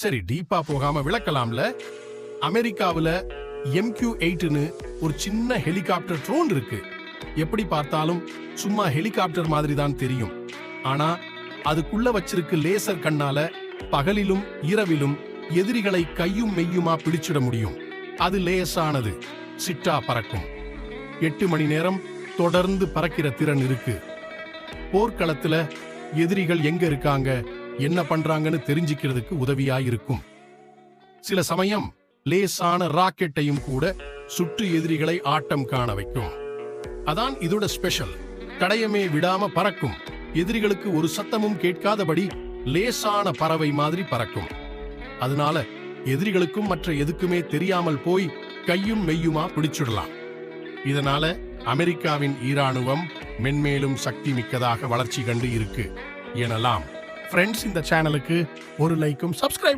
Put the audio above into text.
சரி டீப்பா போகாம விளக்கலாம்ல? அமெரிக்காவுல எம்கியூ எயிட்னு ஒரு சின்ன ஹெலிகாப்டர் ட்ரோன் இருக்கு. எப்படி பார்த்தாலும் சும்மா ஹெலிகாப்டர் மாதிரி தான் தெரியும். ஆனா அதுக்குள்ள வச்சிருக்கு லேசர் கண்ணால பகலிலும் இரவிலும் எதிரிகளை கையும் மெய்யுமா பிடிச்சிட முடியும். அது லேசானது சிட்டா பறக்கும். எட்டு மணி நேரம் தொடர்ந்து பறக்கிற திறன் இருக்கு. போர்க்களத்துல எதிரிகள் எங்க இருக்காங்க? என்ன பண்றாங்கன்னு தெரிஞ்சுக்கிறதுக்கு உதவியா இருக்கும் சில சமயம் லேசான ராக்கெட்டையும் கூட சுற்று எதிரிகளை ஆட்டம் காண வைக்கும். அதான் இதோட ஸ்பெஷல். தடயமே விடாம பறக்கும். எதிரிகளுக்கு ஒரு சத்தமும் கேட்காதபடி லேசான பறவை மாதிரி பறக்கும். அதனால எதிரிகளுக்கும் மற்ற எதுக்குமே தெரியாமல் போய் கையும் மெய்யுமா பிடிச்சிடலாம். இதனால அமெரிக்காவின் ஈராணுவம் மென்மேலும் சக்தி மிக்கதாக வளர்ச்சி கண்டு இருக்கு. எனலாம். ஃப்ரெண்ட்ஸ் இந்த சேனலுக்கு ஒரு லைக்கும் சப்ஸ்கிரைப்